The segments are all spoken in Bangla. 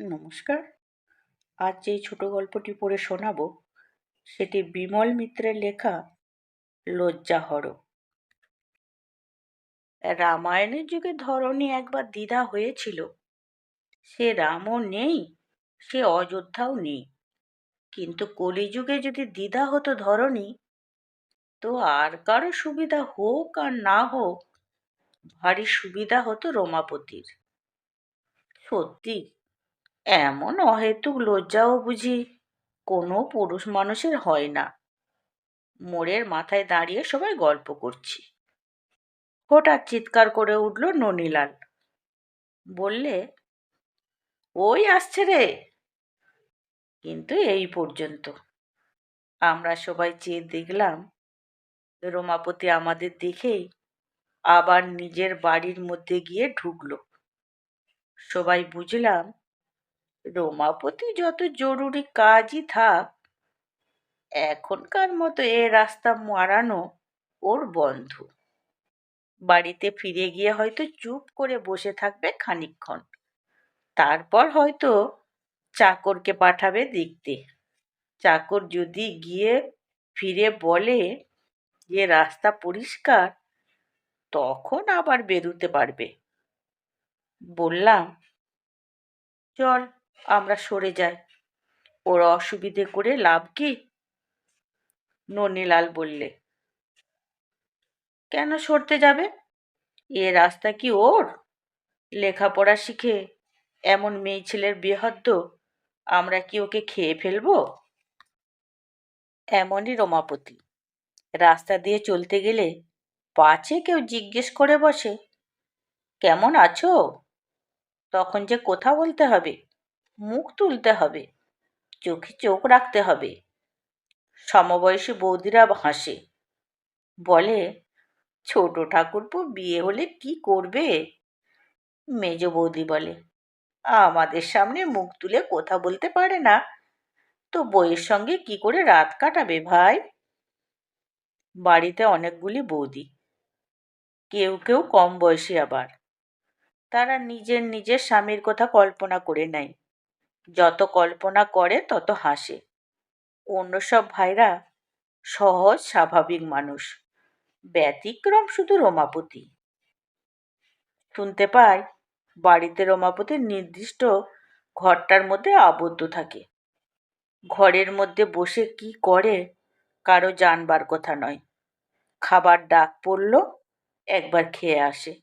নমস্কার। আজ যেই ছোট গল্পটি পড়ে শোনাব, সেটি বিমল মিত্রের লেখা লজ্জাহর রামায়ণের যুগে ধরনী একবার দ্বিধা হয়েছিল। সে রামও নেই, সে অযোধ্যাও নেই। কিন্তু কলিযুগে যদি দ্বিধা হতো ধরনী তো আর কারও সুবিধা হোক আর না হোক, ভারী সুবিধা হতো রমাপতির। সত্যি এমন অহেতুক লজ্জাও বুঝি কোনো পুরুষ মানুষের হয় না। মোড়ের মাথায় দাঁড়িয়ে সবাই গল্প করছি। হঠাৎ চিৎকার করে উঠল ননীলাল। বললে, ওই আসছে রে। কিন্তু এই পর্যন্ত। আমরা সবাই চেয়ে দেখলাম, রোমাপতি আমাদের দেখেই আবার নিজের বাড়ির মধ্যে গিয়ে ঢুকলো। সবাই বুঝলাম রমাপতি যত জরুরি কাজই থাক, এখনকার মতো এ রাস্তা মারানো ওর বন্ধু। বাড়িতে ফিরে গিয়ে হয়তো চুপ করে বসে থাকবে খানিকক্ষণ। তারপর হয়তো চাকরকে পাঠাবে দেখতে। চাকর যদি গিয়ে ফিরে বলে যে রাস্তা পরিষ্কার, তখন আবার বেরুতে পারবে। বললাম, চল আমরা সরে যাই। ওর অসুবিধে করে লাভ কি? ননীলাল বললে, কেন সরতে যাবে? এ রাস্তা কি ওর? লেখাপড়া শিখে এমন মেয়ে ছেলের বেহদ্দ আমরা কি ওকে খেয়ে ফেলব? এমনই রমাপতি। রাস্তা দিয়ে চলতে গেলে পাছে কেউ জিজ্ঞেস করে বসে, কেমন আছো? তখন যে কথা বলতে হবে। মুখ তুলতে হবে, চোখে চোখ রাখতে হবে। সমবয়সী বৌদিরা হাসে। বলে, ছোট ঠাকুরপো, বিয়ে হলে কি করবে? মেজ বৌদি বলে, আমাদের সামনে মুখ তুলে কথা বলতে পারে না। তো বইয়ের সঙ্গে কি করে রাত কাটাবে ভাই? বাড়িতে অনেকগুলি বৌদি, কেউ কেউ কম বয়সী আবার। তারা নিজের নিজের স্বামীর কথা কল্পনা করে নেয়। যত কল্পনা করে, তত হাসে। অন্য সব ভাইরা সহজ, স্বাভাবিক মানুষ। ব্যতিক্রম শুধু রোমাপতি। শুনতে পাই, বাড়িতে রমাপতির নির্দিষ্ট ঘরটার মধ্যে আবদ্ধ থাকে। ঘরের মধ্যে বসে কি করে, কারও জানবার কথা নয়। খাবার ডাক পড়ল, একবার খেয়ে আসে।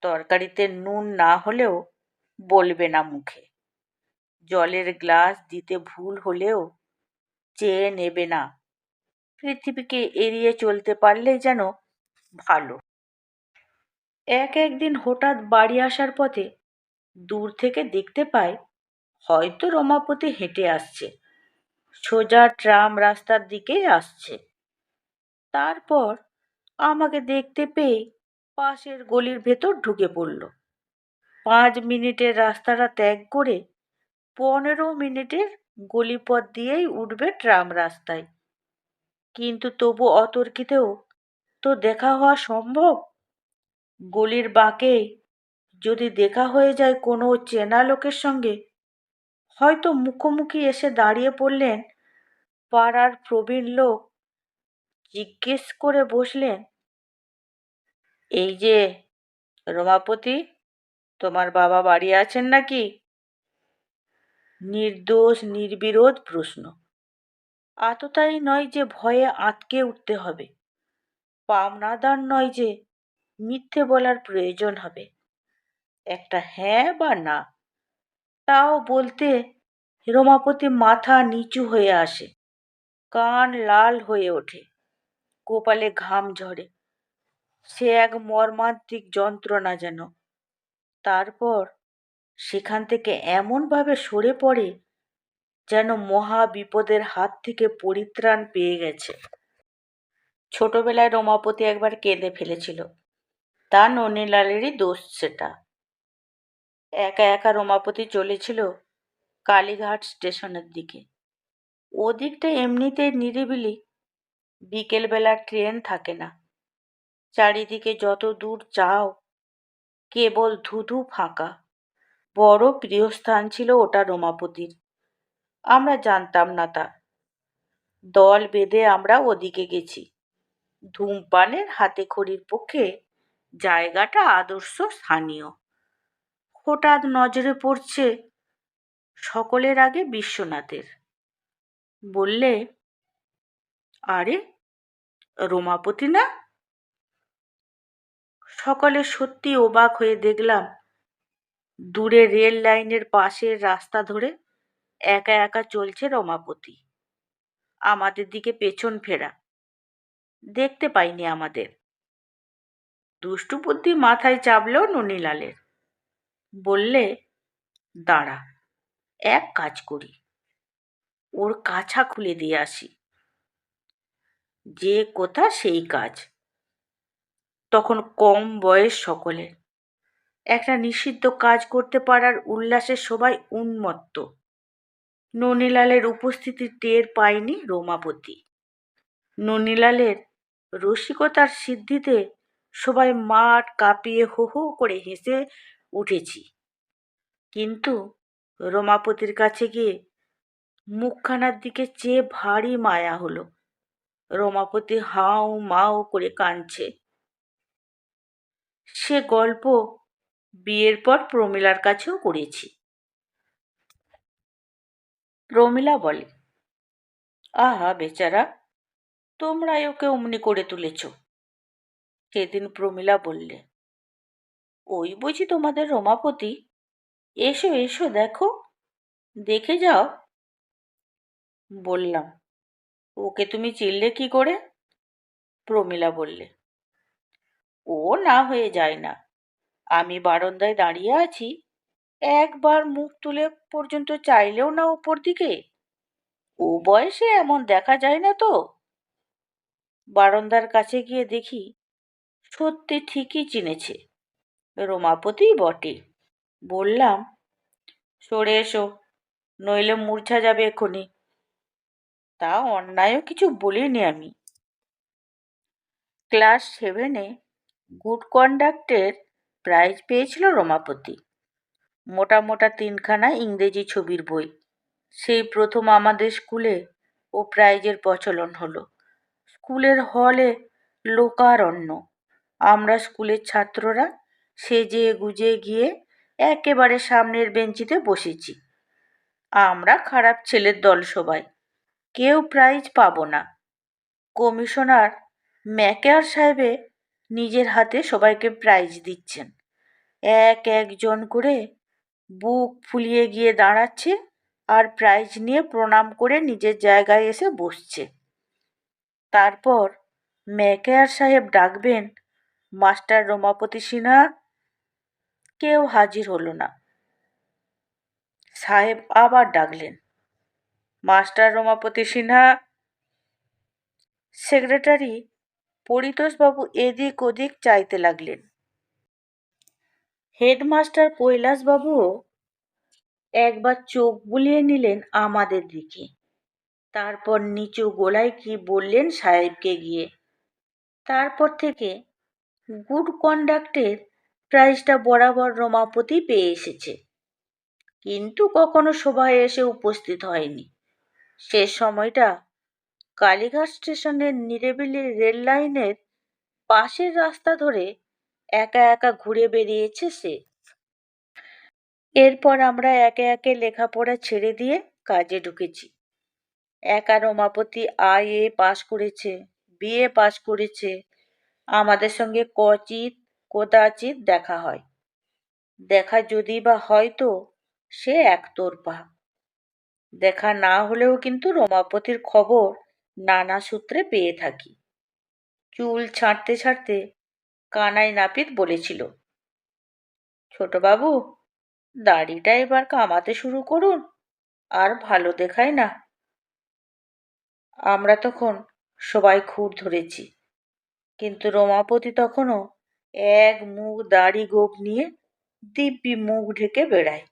তরকারিতে নুন না হলেও বলবে না মুখে। জলের গ্লাস দিতে ভুল হলেও চেয়ে নেবে না। পৃথিবীকে এড়িয়ে চলতে পারলেই যেন ভালো। এক একদিন হঠাৎ বাড়ি আসার পথে দূর থেকে দেখতে পাই, হয়তো রমাপতি হেঁটে আসছে। সোজা ট্রাম রাস্তার দিকেই আসছে। তারপর আমাকে দেখতে পেয়ে পাশের গলির ভেতর ঢুকে পড়ল। পাঁচ মিনিটের রাস্তাটা ত্যাগ করে পনেরো মিনিটের গলিপথ দিয়েই উঠবে ট্রাম রাস্তায়। কিন্তু তবু অতর্কিতেও, তো দেখা হওয়া সম্ভব? গলির বাঁকে যদি দেখা হয়ে যায় কোনো চেনা লোকের সঙ্গে, হয়তো মুখোমুখি এসে দাঁড়িয়ে পড়লেন পাড়ার প্রবীণ লোক, জিজ্ঞেস করে বসলেন, এই যে রমাপতি, তোমার বাবা বাড়ি আছেন নাকি? নির্দোষ, নির্বিরোধ প্রশ্ন। আততাই নয় যে ভয়ে আটকে উঠতে হবে। পাওনাদার নয় যে মিথ্যে বলার প্রয়োজন হবে। একটা হ্যাঁ বা না, তাও বলতে রমাপতি মাথা নিচু হয়ে আসে, কান লাল হয়ে ওঠে, কপালে ঘাম ঝরে। সে এক মর্মান্তিক যন্ত্রণা যেন। তারপর সেখান থেকে এমনভাবে সরে পড়ে যেন মহা বিপদের হাত থেকে পরিত্রাণ পেয়ে গেছে। ছোটবেলায় রমাপতি একবার কেঁদে ফেলেছিল। তা ননীলালেরই দোষ সেটা। একা একা রমাপতি চলেছিল কালীঘাট স্টেশনের দিকে। ওদিকটা এমনিতেই নিরিবিলি। বিকেলবেলা ট্রেন থাকে না। চারিদিকে যত দূর চাও কেবল ধুধু ফাঁকা। বড় প্রিয় স্থান ছিল ওটা রোমাপতির। আমরা জানতাম না তা। দল বেঁধে আমরা ওদিকে গেছি। ধূমপানের হাতে খড়ির পক্ষে জায়গাটা আদর্শ স্থানীয়। হঠাৎ নজরে পড়ছে সকলের আগে বিশ্বনাথের। বললে, আরে, রোমাপতি না? সকালে সত্যি অবাক হয়ে দেখলাম দূরে রেল লাইনের পাশের রাস্তা ধরে একা একা চলছে রমাপতি। আমাদের দিকে পেছন ফেরা। দেখতে পাইনি আমাদের। দুষ্টু বুদ্ধি মাথায় চাপলেও ননীলালের। বললে, দাঁড়া, এক কাজ করি। ওর কাছা খুলে দিয়ে আসি। যে কোথা সেই কাজ। তখন কম বয়স সকলে একটা নিষিদ্ধ কাজ করতে পারার উল্লাসে সবাই উন্মত্ত। ননীলালের উপস্থিতি টের পায়নি রোমাপতি। ননীলালের রসিকতার সিদ্ধিতে সবাই মাঠ কাঁপিয়ে হো হো করে হেসে উঠেছি। কিন্তু রমাপতির কাছে গিয়ে মুখখানার দিকে চেয়ে ভারী মায়া হলো। রমাপতি হাউ মাও করে কাঁদছে। সে গল্প বিয়ের পর প্রমিলার কাছেও করেছি। প্রমিলা বলে, আহা বেচারা, তোমরাই ওকে অমনি করে তুলেছ। সেদিন প্রমিলা বললে, ওই বুঝি তোমাদের রমাপতি? এসো এসো, দেখো, দেখে যাও। বললাম, ওকে তুমি চিনলে কি করে? প্রমিলা বললে, ও না হয়ে যায় না। আমি বারান্দায় দাঁড়িয়ে আছি। একবার মুখ তুলে পর্যন্ত চাইলেও না উপর দিকে। ও বয়সে এমন দেখা যায় না তো। বারান্দার কাছে গিয়ে দেখি, সত্যি ঠিকই চিনেছে। রমাপতি বটে। বললাম, সরে এসো, নইলে মূর্ছা যাবে এক্ষুনি। তা অন্যায়ও কিছু বলিনি আমি। ক্লাস সেভেনে গুড কন্ডাক্টের প্রাইজ পেয়েছিল রমাপতি। মোটা তিনখানা ইংরেজি ছবির বই। সেই প্রথম আমাদের স্কুলে ও প্রাইজের প্রচলন হলো। স্কুলের হলে লোকারণ্য। আমরা স্কুলের ছাত্ররা সেজে গুজে গিয়ে একেবারে সামনের বেঞ্চিতে বসেছি। আমরা খারাপ ছেলের দল সবাই। কেউ প্রাইজ পাবো না। কমিশনার ম্যাকেয়ার সাহেবে নিজের হাতে সবাইকে প্রাইজ দিচ্ছেন। এক একজন করে বুক ফুলিয়ে গিয়ে দাঁড়াচ্ছে আর প্রাইজ নিয়ে প্রণাম করে নিজের জায়গায় এসে বসছে। তারপর ম্যাকেয়ার সাহেব ডাকবেন, মাস্টার রমাপতি সিনহা, কেউ হাজির হলো না। সাহেব আবার ডাকলেন, মাস্টার রমাপতি সিনহা, সেক্রেটারি পরিতোষবাবু এদিক ওদিক চাইতে লাগলেন। হেডমাস্টার কৈলাসবাবুও একবার চোখ বুলিয়ে নিলেন আমাদের দিকে। তারপর নিচু গোলায় কি বললেন সাহেবকে গিয়ে। তারপর থেকে গুড কন্ডাক্টের প্রাইজটা বরাবর রমাপতি পেয়ে এসেছে। কিন্তু কখনো সভায় এসে উপস্থিত হয়নি। সে সময়টা কালীঘাট স্টেশনের নিরিবিলি রেল লাইনের পাশের রাস্তা ধরে একা একা ঘুরে বেরিয়েছে সে? এরপর আমরা একে একে লেখাপড়া ছেড়ে দিয়ে কাজে ঢুকেছি। একা রমাপতি আই এ পাশ করেছে বিএ পাশ করেছে। আমাদের সঙ্গে কচিত কদাচিৎ দেখা হয়। দেখা যদি বা হয় তো সে একতরফা দেখা না হলেও কিন্তু রমাপতির খবর নানা সূত্রে পেয়ে থাকি। চুল ছাঁটতে ছাঁটতে কানাই নাপিত বলেছিল। ছোটবাবু, দাড়িটা এবার কামাতে শুরু করুন, আর ভালো দেখায় না। আমরা তখন সবাই খুব ধরেছি, কিন্তু রমাপতি তখনও এক মুখ দাড়ি গোপ নিয়ে দিব্যি মুখ ঢেকে বেড়ায়।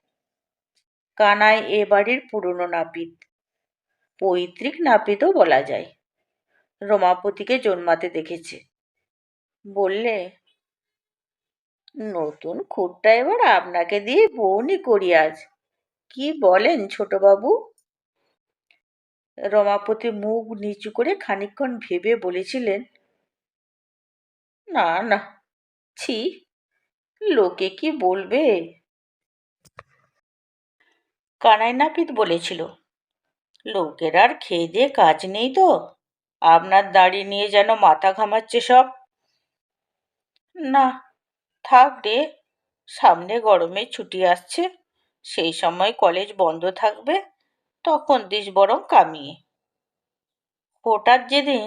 কানাই এ বাড়ির পুরনো নাপিত, পৈতৃক নাপিতও বলা যায়। রমাপতিকে জন্মাতে দেখেছে। বললে, নতুন খুঁটটা এবার আপনাকে দিয়ে বউনি করি আজ। কি বলেন ছোটবাবু? রমাপতি মুখ নিচু করে খানিকক্ষণ ভেবে বলেছিলেন, না না, ছি, লোকে কি বলবে? কানাই নাপিত বলেছিল, লোকের আর খেয়ে দিয়ে কাজ নেই তো। আপনার দাড়ি নিয়ে যেন মাথা ঘামাচ্ছে সব। না, থাক রে, সামনে গরমের ছুটি আসছে, সেই সময় কলেজ বন্ধ থাকবে, তখন দিস বরং কামিয়ে। হঠাৎ যেদিন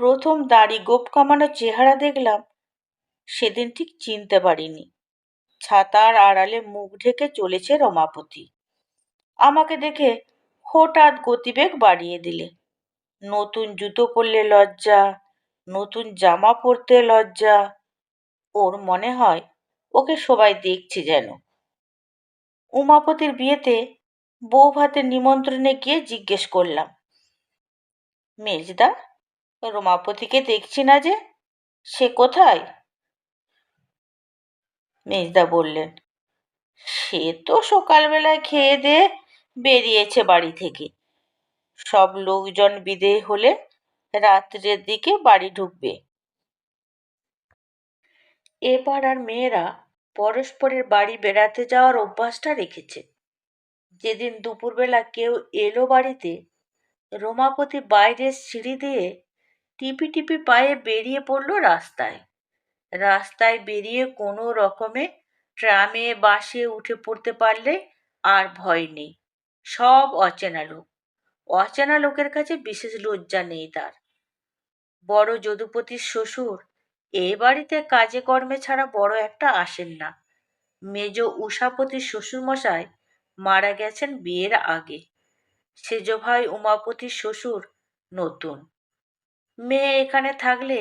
প্রথম দাড়ি গোপ কামানো চেহারা দেখলাম, সেদিন ঠিক চিনতে পারিনি। ছাতার আড়ালে মুখ ঢেকে চলেছে রমাপতি। আমাকে দেখে হঠাৎ গতিবেগ বাড়িয়ে দিলে। নতুন জুতো পরলে লজ্জা, নতুন জামা পরতে লজ্জা ওর মনে হয় ওকে সবাই দেখছে যেন। উমাপতির বিয়েতে বউ ভাতের নিমন্ত্রণে গিয়ে জিজ্ঞেস করলাম, মেজদা, রমাপতিকে দেখছি না যে? সে কোথায়? মেজদা বললেন, সে তো সকালবেলায় খেয়ে দিয়ে বেরিয়েছে বাড়ি থেকে। সব লোকজন বিদেয় হলে রাত্রের দিকে বাড়ি ঢুকবে। এ পাড়ার মেয়েরা পরস্পরের বাড়ি বেড়াতে যাওয়ার অভ্যাসটা রেখেছে। যেদিন দুপুরবেলা কেউ এলো বাড়িতে, রোমাপতি বাইরের সিঁড়ি দিয়ে টিপি টিপি পায়ে বেরিয়ে পড়ল রাস্তায়। রাস্তায় বেরিয়ে কোনো রকমে ট্রামে, বাসে উঠে পড়তে পারলে আর ভয় নেই। সব অচেনা লোক। অচেনা লোকের কাছে বিশেষ লজ্জা নেই তার। বড় যদুপতির শ্বশুর এ বাড়িতে কাজে কর্মে ছাড়া বড় একটা আসেন না। মেজ উষাপতির শ্বশুরমশাই মারা গেছেন বিয়ের আগে। সেজ ভাই উমাপতির শ্বশুর নতুন। মেয়ে এখানে থাকলে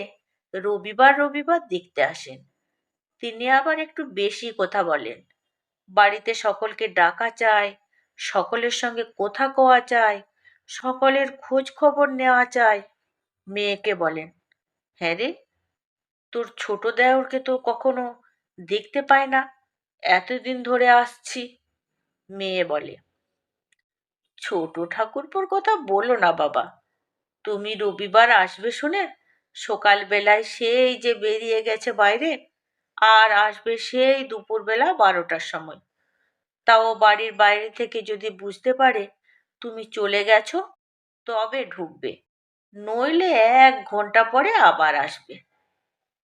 রবিবার রবিবার দেখতে আসেন। তিনি আবার একটু বেশি কথা বলেন। বাড়িতে সকলকে ডাকা চায় সকলের সঙ্গে কথা কওয়া চায় সকলের খোঁজ খবর নেওয়া চায় মেয়েকে বলেন হ্যাঁ রে তোর ছোট দেওরকে তো কখনো দেখতে পায় না। এতদিন ধরে আসছি, মেয়ে বলে। ছোট ঠাকুরপোর কথা বলো না বাবা। তুমি রবিবার আসবে শুনে সকালবেলায় সেই যে বেরিয়ে গেছে বাইরে, আর আসবে সেই দুপুরবেলা বারোটার সময়। তাও বাড়ির বাইরে থেকে যদি বুঝতে পারে তুমি চলে গেছো, তবে ঢুকবে। নইলে এক ঘণ্টা পরে আবার আসবে।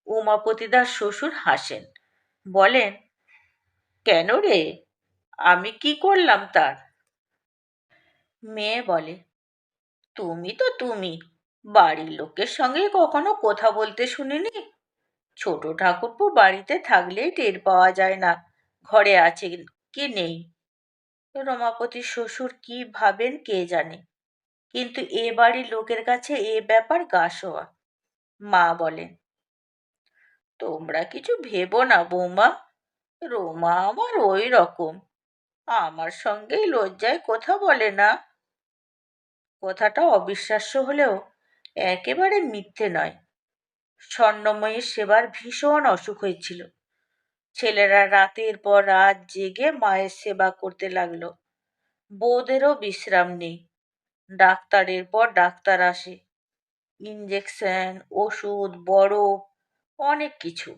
উমাপতিদার শ্বশুর হাসেন। বলেন, কেন রে? আমি কি করলাম তার? মেয়ে বলে, তুমি তো তুমি, বাড়ির লোকের সঙ্গে কখনো কথা বলতে শুনিনি? ছোট ঠাকুরপো বাড়িতে থাকলেই টের পাওয়া যায় না, ঘরে আছে কি নেই? রমাপতির শ্বশুর কি ভাবেন কে জানে, কিন্তু এ বাড়ির লোকের কাছে এ ব্যাপার গা শোয়া মা বলেন তোমরা কিছু ভেবো না, বৌমা। রোমা আমার ওই রকম আমার সঙ্গেই লজ্জায় কথা বলে না। কথাটা অবিশ্বাস্য হলেও একেবারে মিথ্যে নয়। স্বর্ণময়ীর সেবার ভীষণ অসুখ হয়েছিল। ছেলেরা রাতের পর রাত জেগে মায়ের সেবা করতে লাগল। বউদেরও বিশ্রাম নেই। ডাক্তারের পর ডাক্তার আসে। ইঞ্জেকশন ওষুধ, বরফ অনেক কিছু।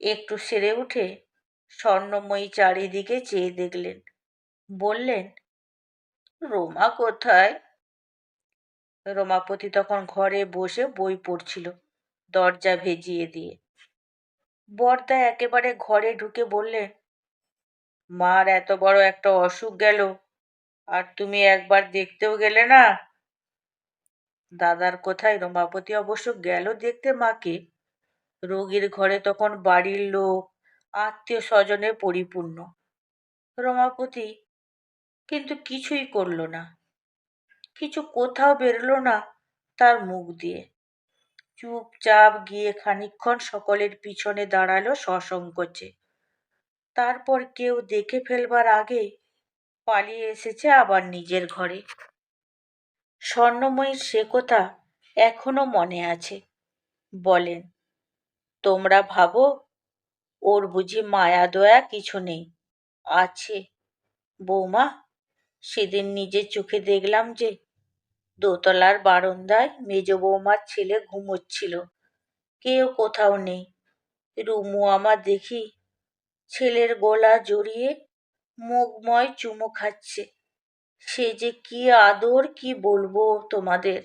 একটু সেরে উঠে স্বর্ণময়ী চারিদিকে চেয়ে দেখলেন। বললেন, রোমা কোথায়? রোমাপতি তখন ঘরে বসে বই পড়ছিল দরজা ভেজিয়ে দিয়ে। বর্দা একেবারে ঘরে ঢুকে বললেন মার এত বড় একটা অসুখ গেল, আর তুমি একবার দেখতেও গেলে না? দাদার কোথায়? রোমাপতি অবশ্য গেল দেখতে মাকে। রোগীর ঘরে তখন বাড়ির লোক আত্মীয় স্বজনে পরিপূর্ণ। রমাপতি কিন্তু কিছুই করল না। কিছু কোথাও বেরোলো না তার মুখ দিয়ে। চুপচাপ গিয়ে খানিক্ষণ সকলের পিছনে দাঁড়াল সসংকোচে। তারপর কেউ দেখে ফেলবার আগে পালিয়ে এসেছে আবার নিজের ঘরে। স্বর্ণময়ীর সে কথা এখনও মনে আছে, বলেন। তোমরা ভাবো, ওর বুঝি মায়া দয়া কিছু নেই। আছে। বৌমা, সেদিন নিজের চোখে দেখলাম যে, দোতলার বারান্দায় মেজ বৌমার ছেলে ঘুমোচ্ছিল। কেউ কোথাও নেই। রুমু আমার দেখি ছেলের গলা জড়িয়ে মুখময় চুমো খাচ্ছে। সে যে কি আদর, কি বলব তোমাদের?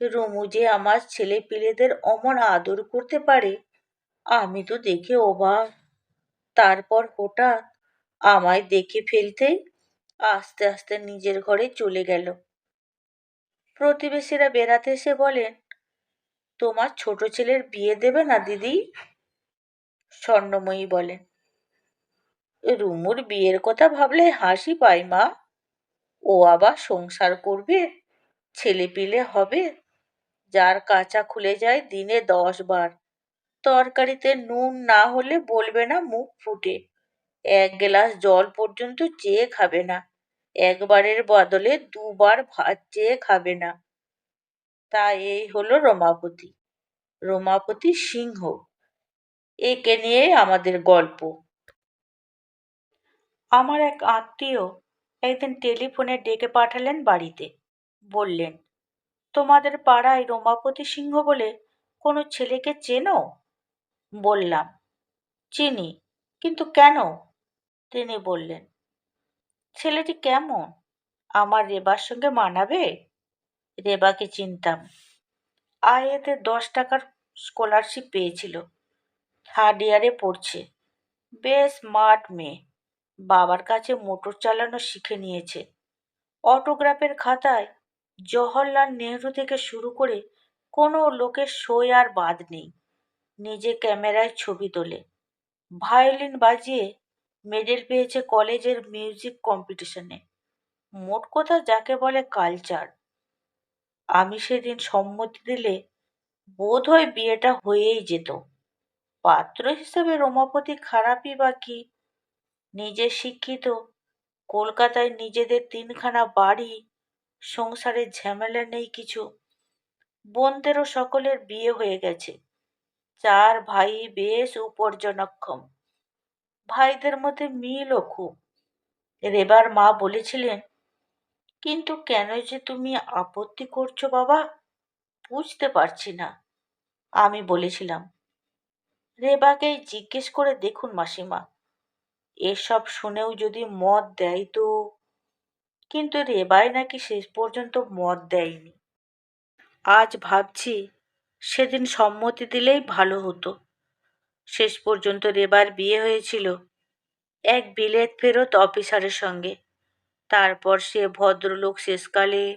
রুমু যে আমার ছেলে পিলেদের অমন আদর করতে পারে? আমি তো দেখে অবাক। তারপর হঠাৎ আমায় দেখে ফেলতেই আস্তে আস্তে নিজের ঘরে চলে গেল। প্রতিবেশীরা বেড়াতে এসে বলেন, তোমার ছোট ছেলের বিয়ে দেবে না, দিদি? স্বর্ণময়ী বলেন, রুমুর বিয়ের কথা ভাবলে হাসি পায় মা। ও আবার সংসার করবে, ছেলে পিলে হবে। যার কাঁচা খুলে যায় দিনে দশ বার। তরকারিতে নুন না হলে বলবে না মুখ ফুটে। এক গ্লাস জল পর্যন্ত চেয়ে খাবে না। একবারের বদলে দুবার ভাত চেয়ে খাবে না। তা এই হলো রমাপতি। রমাপতি সিংহ। একে নিয়ে আমাদের গল্প। আমার এক আত্মীয় একদিন টেলিফোনে ডেকে পাঠালেন বাড়িতে। বললেন, তোমাদের পাড়ায় রমাপতি সিংহ বলে কোনো ছেলেকে চেনো? বললাম, চিনি, কিন্তু কেন? তিনি বললেন, ছেলেটি কেমন? আমার রেবার সঙ্গে মানাবে? রেবাকে চিনতাম। আয়েতে দশ টাকার স্কলারশিপ পেয়েছিল। থার্ড ইয়ারে পড়ছে। বেশ স্মার্ট মেয়ে। বাবার কাছে মোটর চালানো শিখে নিয়েছে। অটোগ্রাফের খাতায় জওহরলাল নেহরু থেকে শুরু করে কোনো লোকের সই আর বাদ নেই। নিজে ক্যামেরায় ছবি তোলে। ভায়োলিন বাজিয়ে মেডেল পেয়েছে কলেজের মিউজিক কম্পিটিশনে। মোট কথা যাকে বলে কালচার। আমি সেদিন সম্মতি দিলে বোধ হয় বিয়েটা হয়েই যেত। পাত্র হিসেবে রমাপতি খারাপই বা কি? নিজে শিক্ষিত, কলকাতায় নিজেদের তিনখানা বাড়ি সংসারের ঝামেলা নেই কিছু। বোনদেরও সকলের বিয়ে হয়ে গেছে। চার ভাই বেশ উপার্জনক্ষম। ভাইদের মধ্যে মিলও খুব। রেবার মা বলেছিলেন, কিন্তু কেন যে তুমি আপত্তি করছ বাবা, বুঝতে পারছি না। আমি বলেছিলাম, রেবাকেই জিজ্ঞেস করে দেখুন মাসিমা, এসব শুনেও যদি মত দেয় তো? কিন্তু রেবাই নাকি শেষ পর্যন্ত মত দেয়নি। আজ ভাবছি সেদিন সম্মতি দিলেই ভালো হতো। শেষ পর্যন্ত রেবার বিয়ে হয়েছিল। এক বিলেত ফেরত অফিসারের সঙ্গে। তারপর সে ভদ্রলোক শেষকালে।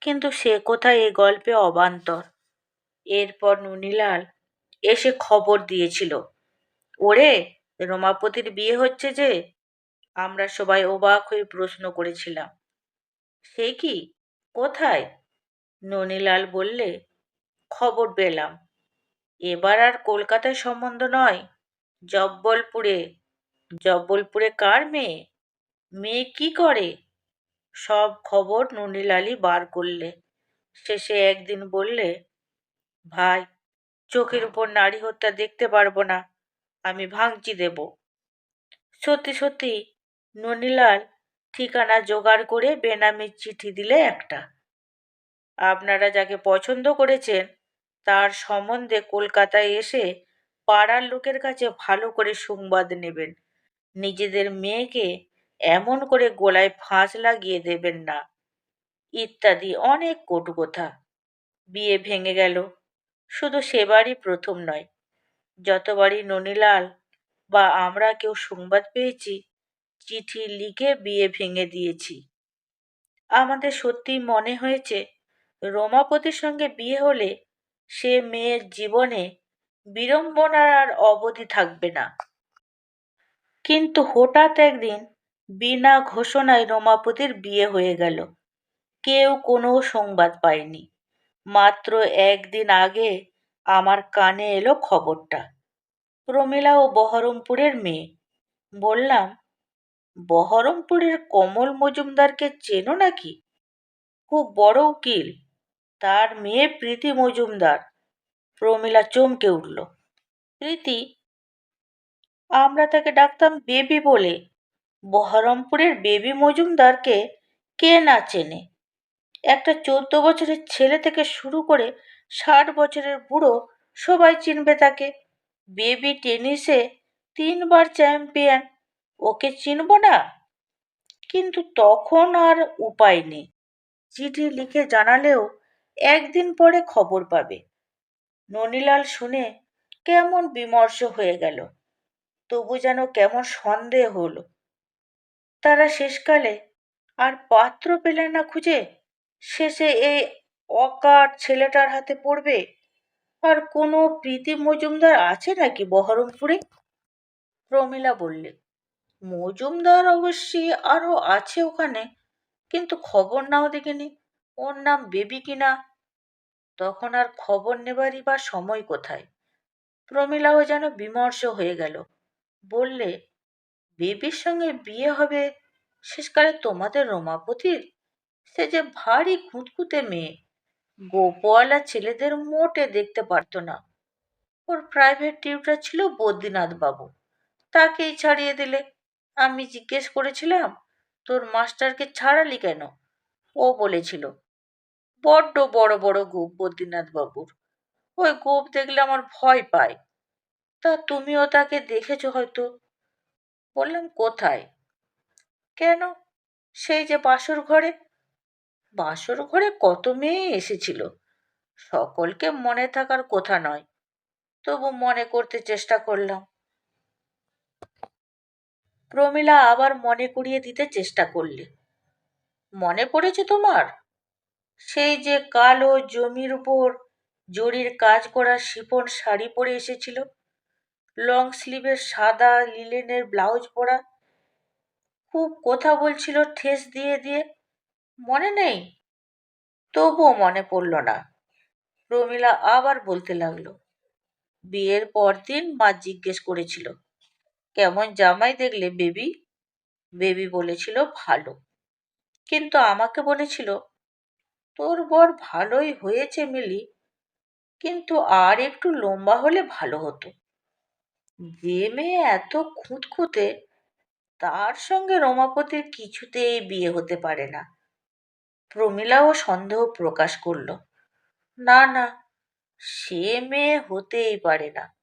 কিন্তু সে কোথায় এ গল্পে অবান্তর? এরপর নুনিলাল এসে খবর দিয়েছিল। ওরে, রমাপতির বিয়ে হচ্ছে যে, আমরা সবাই অবাক হয়ে প্রশ্ন করেছিলাম। সে কি? কোথায়? ননীলাল বললে খবর পেলাম। এবার আর কলকাতায় সম্বন্ধ নয়। জব্বলপুরে। জব্বলপুরে কার মেয়ে? মেয়ে কি করে? সব খবর ননীলালই বার করলে। শেষে একদিন বললে, ভাই, চোখের উপর নারী হত্যা দেখতে পারব না। আমি ভাঙচি দেব। সত্যি সত্যি ননীলাল ঠিকানা জোগাড় করে বেনামির চিঠি দিলে একটা। আপনারা যাকে পছন্দ করেছেন তার সম্বন্ধে কলকাতায় এসে পাড়ার লোকের কাছে ভালো করে সংবাদ নেবেন। নিজেদের মেয়েকে এমন করে গোলায় ফাঁস লাগিয়ে দেবেন না। ইত্যাদি অনেক কটু কথা বিয়ে ভেঙে গেল। শুধু সেবারই প্রথম নয়। যতবারই ননীলাল বা আমরা কেউ সংবাদ পেয়েছি, চিঠি লিখে বিয়ে ভেঙে দিয়েছি। আমাদের সত্যি মনে হয়েছে, রমাপতির সঙ্গে বিয়ে হলে সে মেয়ের জীবনে বিড়ম্বনার আর অবধি থাকবে না। কিন্তু হঠাৎ একদিন বিনা ঘোষণায় রমাপতির বিয়ে হয়ে গেল। কেউ কোনো সংবাদ পায়নি। মাত্র একদিন আগে আমার কানে এলো খবরটা। প্রমীলা ও বহরমপুরের মেয়ে। বললাম, বহরমপুরের কমল মজুমদারকে চেনো নাকি? খুব বড় উকিল। তার মেয়ে প্রীতি মজুমদার। প্রমীলা চমকে উঠল। প্রীতি, আমরা তাকে ডাকতাম বেবি বলে। বহরমপুরের বেবি মজুমদারকে কে না চেনে? একটা চোদ্দ বছরের ছেলে থেকে শুরু করে ষাট বছরের বুড়ো সবাই চিনবে তাকে। বেবি টেনিসে তিনবার চ্যাম্পিয়ন, ওকে চিনব না? কিন্তু তখন আর উপায় নেই। চিঠি লিখে জানালেও একদিন পরে খবর পাবে। ননীলাল শুনে কেমন বিমর্ষ হয়ে গেল। তবু যেন কেমন সন্দেহ হলো। তারা শেষকালে আর পাত্র পেলেন না খুঁজে, শেষে এই অকাট ছেলেটার হাতে পড়বে। আর কোনো প্রীতি মজুমদার আছে নাকি বহরমপুরে? প্রমীলা বললে, মজুমদার অবশ্যই আরও আছে ওখানে, কিন্তু খবর নাও দেখিনি ওর নাম বেবি কিনা? তখন আর খবর নেবারই বা সময় কোথায়? প্রমীলাও যেন বিমর্ষ হয়ে গেল। বললে, বেবির সঙ্গে বিয়ে হবে? শেষকালে তোমাদের রমাপতির? সে যে ভারী খুঁতখুঁতে মেয়ে। গোপওয়ালা ছেলেদের মোটে দেখতে পারতো না। ওর প্রাইভেট টিউটার ছিল বদ্রীনাথ বাবু তাকেই ছাড়িয়ে দিলে। আমি জিজ্ঞেস করেছিলাম, তোর মাস্টারকে ছাড়ালি কেন? ও বলেছিল বড্ড বড় বড় গোপ বদ্রীনাথ বাবুর। ওই গোপ দেখলে আমার ভয় পায়। তা তুমিও তাকে দেখেছ হয়তো। বললাম, কোথায়? কেন? সেই যে বাসর ঘরে। বাসর ঘরে কত মেয়ে এসেছিল। সকলকে মনে থাকার কথা নয়। তবু মনে করতে চেষ্টা করলাম। প্রমীলা আবার মনে করিয়ে দিতে চেষ্টা করলে। মনে পড়েছে তোমার? সেই যে কালো জমির উপর জরির কাজ করা শিফন শাড়ি পরে এসেছিল। লং স্লিভের সাদা লিলেনের ব্লাউজ পরা। খুব কথা বলছিল ঠেস দিয়ে দিয়ে। মনে নেই? তবুও মনে পড়ল না। প্রমীলা আবার বলতে লাগল, বিয়ের পরদিন মা জিজ্ঞেস করেছিল, কেমন জামাই দেখলে বেবি? বেবি বলেছিল, ভালো। কিন্তু আমাকে বলেছিল তোর বর ভালোই হয়েছে, মিলি। কিন্তু আর একটু লম্বা হলে ভালো হতো। যে মেয়ে এত খুঁতখুঁতে, তার সঙ্গে রমাপতির কিছুতেই বিয়ে হতে পারে না। প্রমীলাও সন্দেহ প্রকাশ করল। না না, সে মেয়ে হতেই পারে না।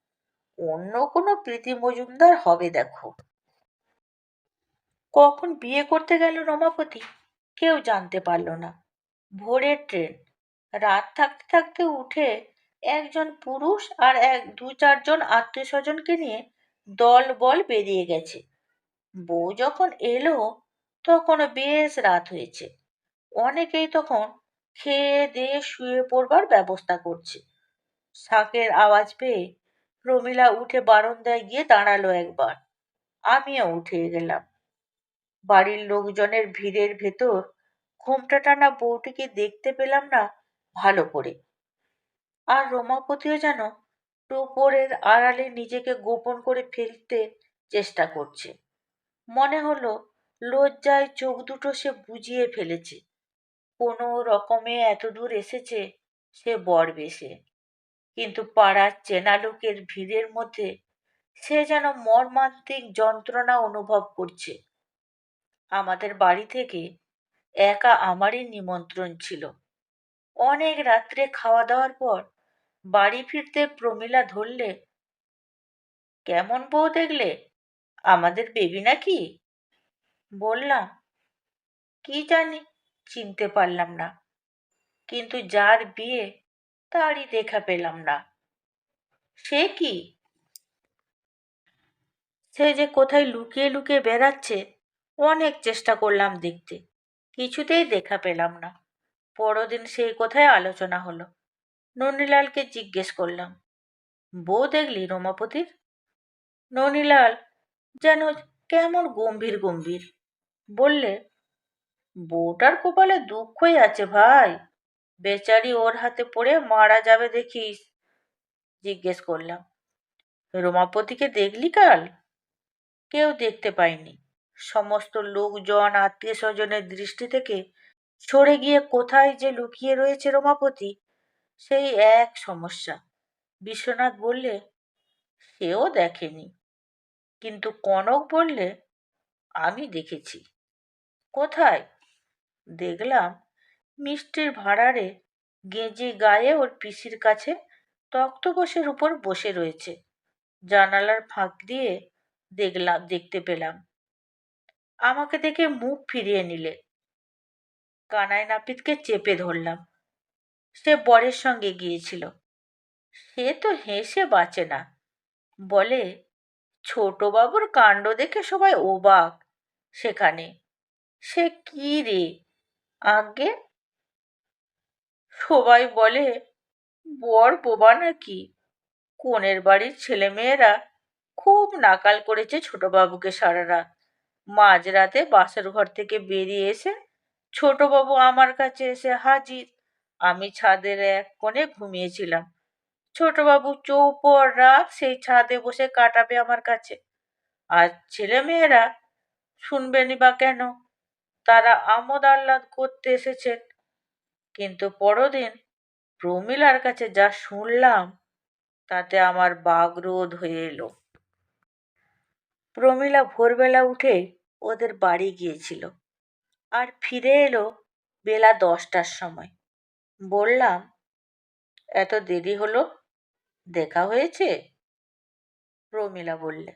অন্য কোনো প্রীতি মজুমদার হবে, দেখো। কখন বিয়ে করতে গেল রমাপতি, কেউ জানতে পারল না। ভোরের ট্রেন। রাত থাকতে থাকতে উঠে একজন পুরুষ আর এক দু চারজন আত্মীয় স্বজনকে নিয়ে দল বল বেরিয়ে গেছে। বউ যখন এলো তখন বেশ রাত হয়েছে। অনেকেই তখন খেয়ে দিয়ে শুয়ে পড়বার ব্যবস্থা করছে। শাঁখের আওয়াজ পেয়ে প্রমীলা উঠে বারান্দায় গিয়ে দাঁড়াল একবার। আমিও উঠে গেলাম। বাড়ির লোকজনের ভিড়ের ভেতর ঘোমটা টানা বউটিকে দেখতে পেলাম না ভালো করে। আর রমাপতিও যেন টোপরের আড়ালে নিজেকে গোপন করে ফেলতে চেষ্টা করছে। মনে হলো লজ্জায় চোখ দুটো সে বুঝিয়ে ফেলেছে। কোনো রকমে এত দূর এসেছে সে বর বেশে কিন্তু পাড়ার চেনা লোকের ভিড়ের মধ্যে সে যেন মর্মান্তিক যন্ত্রণা অনুভব করছে। আমাদের বাড়ি থেকে একা আমারই নিমন্ত্রণ ছিল। অনেক রাত্রে খাওয়া দাওয়ার পর বাড়ি ফিরতে প্রমীলা ধরলে, কেমন বউ দেখলে? আমাদের বেবি নাকি? বললাম, কি জানি, চিনতে পারলাম না। কিন্তু যার বিয়ে, তারই দেখা পেলাম না। সে কি? সে যে কোথায় লুকিয়ে লুকিয়ে বেড়াচ্ছে, অনেক চেষ্টা করলাম দেখতে। কিছুতেই দেখা পেলাম না। পরদিন সেই কোথায় আলোচনা হলো। ননীলালকে জিজ্ঞেস করলাম, বউ দেখলি রমাপতির? ননীলাল যেন কেমন গম্ভীর গম্ভীর। বললে, বউটার কপালে দুঃখই আছে ভাই। বেচারি ওর হাতে পড়ে মারা যাবে দেখিস। জিজ্ঞেস করলাম, রমাপতিকে দেখলি কাল? কেউ দেখতে পায়নি সমস্ত লোকজন আত্মীয় স্বজনের দৃষ্টি থেকে সরে গিয়ে কোথায় যে লুকিয়ে রয়েছে রমাপতি, সেই এক সমস্যা। বিশ্বনাথ বললে, সেও দেখেনি। কিন্তু কনক বললে, আমি দেখেছি। কোথায়? দেখলাম মিষ্টির ভাড়ারে গেঁজি গায়ে ওর পিসির কাছে তক্তপোষের উপর বসে রয়েছে। জানালার ফাঁক দিয়ে দেখলাম দেখতে পেলাম। আমাকে দেখে মুখ ফিরিয়ে নিলে। কানাই নাপিতকে চেপে ধরলাম। সে বরের সঙ্গে গিয়েছিল। সে তো হেসে বাঁচে না। বলে, ছোটবাবুর কাণ্ড দেখে সবাই ওবাক সেখানে সে কি রে? আজ্ঞে? সবাই বলে, বর বোবা নাকি? কোনের বাড়ির ছেলেমেয়েরা খুব নাকাল করেছে ছোটবাবুকে সারা রাত। মাঝরাতে বাসর ঘর থেকে বেরিয়ে এসে ছোটবাবু আমার কাছে এসে হাজির। আমি ছাদের এক কোণে ঘুমিয়েছিলাম। ছোটবাবু চৌপর রাত সেই ছাদে বসে কাটাবে আমার কাছে। আর ছেলেমেয়েরা শুনবেনই বা কেন? তারা আমোদ আহ্লাদ করতে এসেছেন। কিন্তু পরদিন প্রমিলার কাছে যা শুনলাম, তাতে আমার বাগরোধ হয়ে এলো। প্রমিলা ভোরবেলা উঠে ওদের বাড়ি গিয়েছিল। আর ফিরে এলো বেলা দশটার সময়। বললাম, এত দেরি হলো? দেখা হয়েছে? প্রমিলা বললে,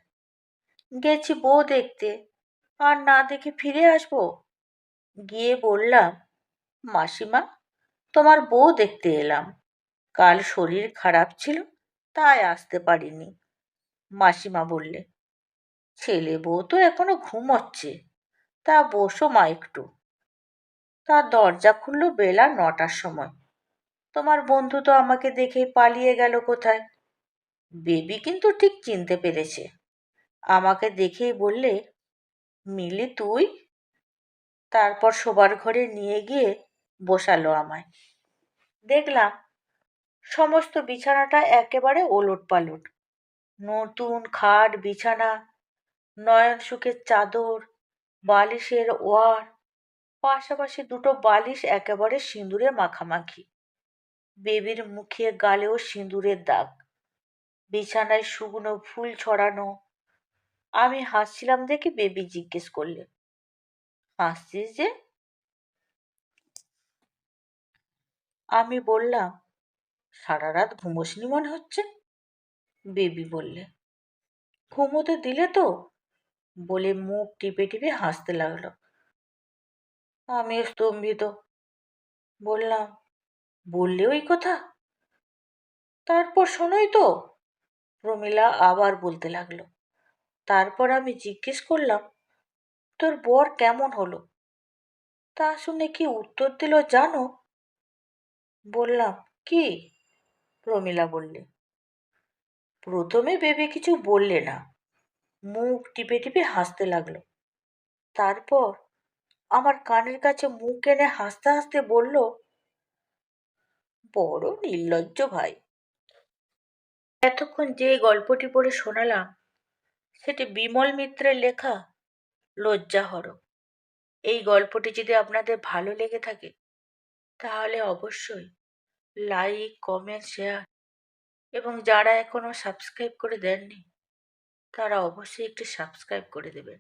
গেছি বউ দেখতে, আর না দেখে ফিরে আসব? গিয়ে বললাম, মাসিমা, তোমার বউ দেখতে এলাম। কাল শরীর খারাপ ছিল, তাই আসতে পারিনি। মাসিমা বললে ছেলে বউ তো এখনও ঘুমোচ্ছে। তা বসো মা একটু। তার দরজা খুললো বেলা নটার সময়। তোমার বন্ধু তো আমাকে দেখেই পালিয়ে গেল কোথায়? বেবি কিন্তু ঠিক চিনতে পেরেছে। আমাকে দেখেই বললে, মিলি, তুই? তারপর শোবার ঘরে নিয়ে গিয়ে বসালো আমায়। দেখলাম, সমস্ত বিছানাটা একেবারে ওলট পালট নতুন খাট, বিছানা নয়ন সুখের চাদর, বালিশের ওয়ার, পাশাপাশি দুটো বালিশ একেবারে সিঁদুরে মাখামাখি। বেবির মুখে গালেও সিঁদুরের দাগ। বিছানায় শুকনো ফুল ছড়ানো। আমি হাসছিলাম দেখে বেবি জিজ্ঞেস করলে হাসছিস যে? আমি বললাম, সারা রাত ঘুমোসনি মনে হচ্ছে? বেবি বললে ঘুমোতে দিলে তো বলে মুখ টিপে টিপে হাসতে লাগল। আমি স্তম্ভিত। বললাম, বললে ওই কথা? তারপর শোনোই তো। প্রমিলা আবার বলতে লাগল। তারপর আমি জিজ্ঞেস করলাম, তোর বর কেমন হলো? তা শুনে কি উত্তর দিল জানো? বললাম, কি? প্রমিলা বললে, প্রথমে ভেবে কিছু বললে না। মুখ টিপে টিপে হাসতে লাগল। তারপর আমার কানের কাছে মুখ এনে হাসতে হাসতে বলল, বড় নির্লজ্জ ভাই। এতক্ষণ যে গল্পটি পড়ে শোনালাম, সেটি বিমল মিত্রের লেখা লজ্জাহর। এই গল্পটি যদি আপনাদের ভালো লেগে থাকে, তাহলে অবশ্যই লাইক, কমেন্ট, শেয়ার এবং যারা এখনও সাবস্ক্রাইব করে দেননি তারা অবশ্যই একটি সাবস্ক্রাইব করে দেবেন।